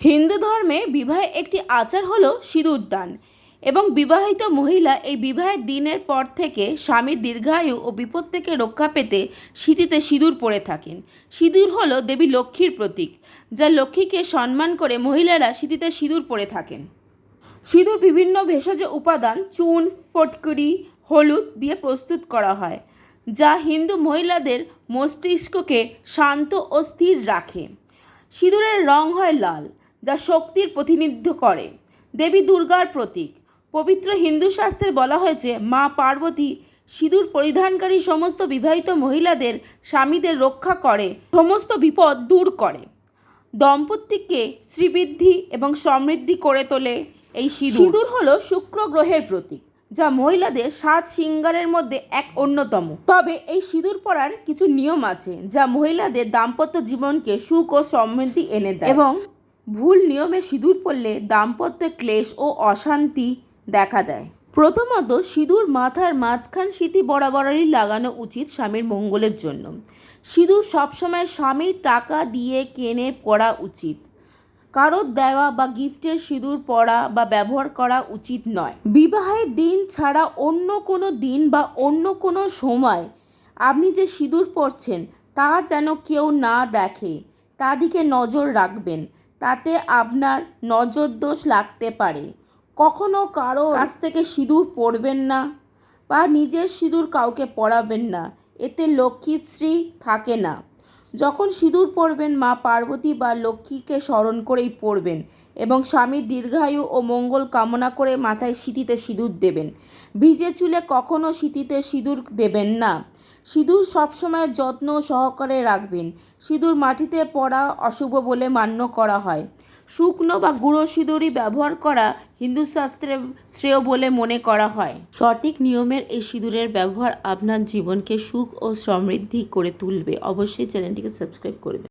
হিন্দু ধর্মে বিবাহে একটি আচার হল সিঁদুর দান এবং বিবাহিত মহিলা এই বিবাহের দিনের পর থেকে স্বামীর দীর্ঘায়ু ও বিপদ থেকে রক্ষা পেতে স্মৃতিতে সিঁদুর পরে থাকেন। সিঁদুর হলো দেবী লক্ষ্মীর প্রতীক, যা লক্ষ্মীকে সম্মান করে মহিলারা স্মৃতিতে সিঁদুর পরে থাকেন। সিঁদুর বিভিন্ন ভেষজ উপাদান, চুন, ফটকরি, হলুদ দিয়ে প্রস্তুত করা হয়, যা হিন্দু মহিলাদের মস্তিষ্ককে শান্ত ও স্থির রাখে। সিঁদুরের রং হয় লাল। যা শক্তির প্রতিনিধিত্ব করে। দেবী দুর্গার প্রতীক। পবিত্র হিন্দু শাস্ত্রে বলা হয়েছে, মা পার্বতী সিঁদুর পরিধানকারী সমস্ত বিবাহিত মহিলাদের স্বামীদের রক্ষা করে, সমস্ত বিপদ দূর করে। দম্পতিকে শ্রীবৃদ্ধি এবং সমৃদ্ধি করে তোলে এই সিঁদুর। হলো শুক্র গ্রহের প্রতীক, যা মহিলাদের সাত সিঙ্গারের মধ্যে এক অন্যতম। তবে এই সিঁদুর পরার কিছু নিয়ম আছে, যা মহিলাদের দাম্পত্য জীবনকে সুখ ও সমৃদ্ধি এনে দেয়। এবং ভুল নিয়মে সিঁদুর পরলে দাম্পত্য ক্লেশ ও অশান্তি দেখা দেয়। প্রথমত, সিঁদুর মাথার মাঝখান স্মৃতি বরাবরই লাগানো উচিত স্বামীর মঙ্গলের জন্য। সিঁদুর সবসময় স্বামীর টাকা দিয়ে কেনে পরা উচিত। কারোর দেওয়া বা গিফটের সিঁদুর পরা বা ব্যবহার করা উচিত নয়। বিবাহের দিন ছাড়া অন্য কোনো দিন বা অন্য কোনো সময় আপনি যে সিঁদুর পরছেন, তা যেন কেউ না দেখে তা দিকে নজর রাখবেন। তাতে আপনার নজর দোষ লাগতে পারে। কখনো কারও কাছ থেকে সিঁদুর পরবেন না বা নিজের সিঁদুর কাউকে পরাবেন না। এতে লক্ষ্মীশ্রী থাকে না। যখন সিঁদুর পরবেন, মা পার্বতী বা লক্ষ্মীকে স্মরণ করেই পরবেন এবং স্বামী দীর্ঘায়ু ও মঙ্গল কামনা করে মাথায় সিঁতিতে সিঁদুর দেবেন। ভিজে চুলে কখনও সিঁতিতে সিঁদুর দেবেন না। সিঁদুর সবসময় যত্ন সহকারে রাখবেন। সিঁদুর মাটিতে পড়া অশুভ বলে মান্য করা হয়। শুকনো বা গুঁড়ো সিঁদুরি ব্যবহার করা হিন্দু শাস্ত্রে শ্রেয় বলে মনে করা হয়। সঠিক নিয়মের এই সিঁদুরের ব্যবহার আপনার জীবনকে সুখ ও সমৃদ্ধি করে তুলবে। অবশ্যই চ্যানেলটিকে সাবস্ক্রাইব করবে।